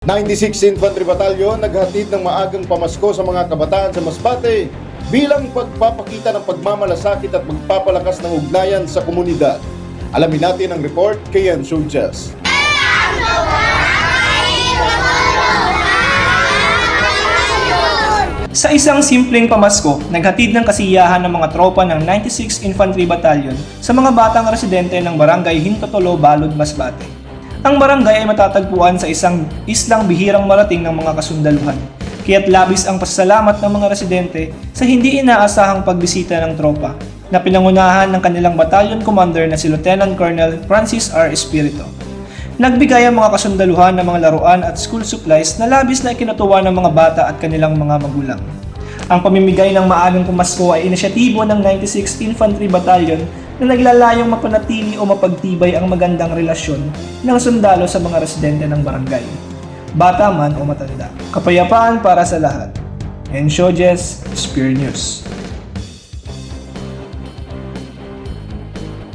96 Infantry Battalion naghatid ng maagang pamasko sa mga kabataan sa Masbate bilang pagpapakita ng pagmamalasakit at magpapalakas ng ugnayan sa komunidad. Alamin natin ang report kay Ian Sulches. Sa isang simpleng pamasko, naghatid ng kasiyahan ng mga tropa ng 96 Infantry Battalion sa mga batang residente ng barangay Hintotolo, Balud, Masbate. Ang barangay ay matatagpuan sa isang islang bihirang marating ng mga kasundaluhan. Kaya't labis ang pasasalamat ng mga residente sa hindi inaasahang pagbisita ng tropa na pinangunahan ng kanilang battalion commander na si Lieutenant Colonel Francis R. Espirito. Nagbigay ang mga kasundaluhan ng mga laruan at school supplies na labis na ikinatuwa ng mga bata at kanilang mga magulang. Ang pamimigay ng maagang pumasko ay inisyatibo ng 96 Infantry Battalion na naglalayong mapanatili o mapagtibay ang magandang relasyon ng sundalo sa mga residente ng barangay. Bata man o matanda. Kapayapaan para sa lahat. Ensyojes, Spear News.